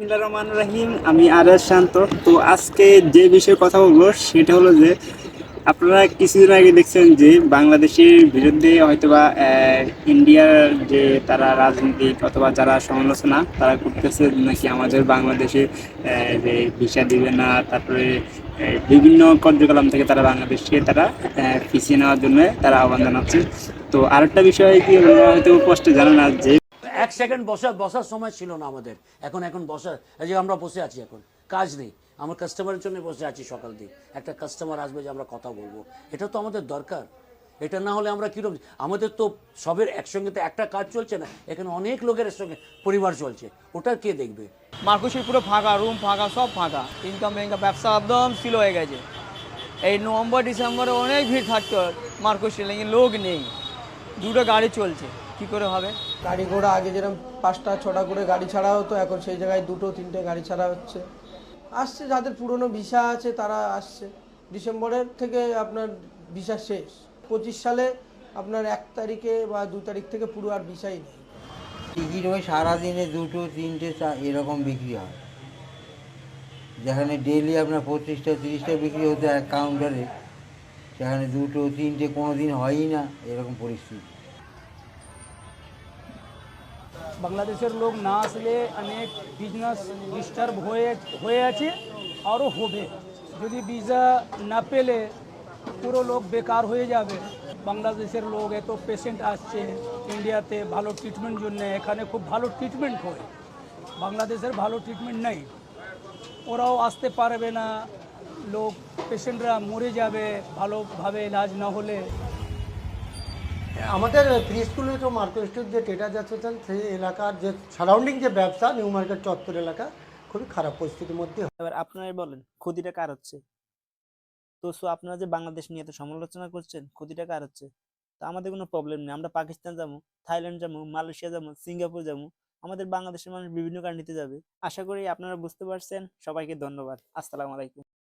বিসমিল্লাহ রহমান রাহিম, আমি আরাজ শান্ত। তো আজকে যে বিষয়ে কথা বলব সেটা হলো যে, আপনারা কিছুদিন আগে দেখছেন যে বাংলাদেশের বিরুদ্ধে হয়তোবা ইন্ডিয়ার যে তারা রাজনীতিক অথবা যারা সমালোচনা, তারা করতেছে নাকি আমাদের বাংলাদেশে যে ভিসা দিবে না, তারপরে বিভিন্ন কার্যকলাপ থেকে তারা বাংলাদেশকে তারা পিছিয়ে নেওয়ার জন্য তারা আহ্বান জানাচ্ছে। তো আরেকটা বিষয় কি হয়তো কষ্টে জানেন না যে এক সেকেন্ড বসার বসার সময় ছিল না আমাদের। এখন এখন বসার এই যে আমরা বসে আছি এখন, কাজ নেই। আমার কাস্টমারের জন্য বসে আছি সকাল দিয়ে একটা কাস্টমার আসবে যে আমরা কথা বলব। এটা তো আমাদের দরকার। এটা না হলে আমরা কীরকম আমাদের তো সবের একসঙ্গে তো একটা কাজ চলছে না। এখানে অনেক লোকের সঙ্গে পরিবার চলছে। ওটা কে দেখবে? মার্কশিট পুরো ফাঁকা রুম ফাঁকা, সব ফাঁকা। ইনকাম ইনকাম ব্যবসা একদম স্লো হয়ে গেছে। এই নভেম্বর, ডিসেম্বরে অনেক ভিড় থাকতো মার্কশিট লেকিন লোক নেই। দুটো গাড়ি চলছে। কি করে হবে? গাড়ি ঘোড়া আগে যেরকম পাঁচটা ছটা করে গাড়ি ছাড়া হতো এখন সেই জায়গায় দুটো তিনটে গাড়ি ছাড়া হচ্ছে। আসছে যাদের পুরনো ভিসা আছে তারা আসছে। ডিসেম্বরের থেকে আপনার ভিসা শেষ। পঁচিশ সালে আপনার এক তারিখে বা দু তারিখ থেকে পুরো আর ভিসাই নেই। টিকিট ওই সারাদিনে দুটো তিনটে চা- এরকম বিক্রি হয়। যেখানে ডেইলি আপনার পঁচিশটা তিরিশটা বিক্রি হতো এক কাউন্টারে সেখানে দুটো তিনটে কোনো দিন হয়ই না এরকম পরিস্থিতি। বাংলাদেশের লোক না আসলে অনেক বিজনেস ডিস্টার্ব হয়ে হয়ে আছে আরও হবে। যদি ভিসা না পেলে পুরো লোক বেকার হয়ে যাবে। বাংলাদেশের লোক এত পেশেন্ট আসছে ইন্ডিয়াতে ভালো ট্রিটমেন্ট জন্য, এখানে খুব ভালো ট্রিটমেন্ট হয়। বাংলাদেশের ভালো ট্রিটমেন্ট নেই। ওরাও আসতে পারবে না। লোক পেশেন্টরা মরে যাবে, ভালোভাবে ইলাজ না হলে। আমাদের প্রি স্কুলে তো মার্কেট স্ট্রিট যে ট্রেডার্স অ্যাসোসিয়েশন সেই এলাকার যে সারাউন্ডিং যে ব্যবসা নিউ মার্কেট চত্বর এলাকা খুবই খারাপ পরিস্থিতির মধ্যে এবার আপনারাই বলেন ক্ষতিটা কার হচ্ছে? তো সো আপনারা যে বাংলাদেশ নিয়ে এত সমালোচনা করছেন ক্ষতিটা কার হচ্ছে? তা আমাদের কোনো প্রবলেম নেই। আমরা পাকিস্তান যাব থাইল্যান্ড যাব মালয়েশিয়া যাব সিঙ্গাপুর যাব আমাদের বাংলাদেশের মানুষ বিভিন্ন কান্ট্রিতে যাবে। আশা করি আপনারা বুঝতে পারছেন। সবাইকে ধন্যবাদ। আসসালামু আলাইকুম।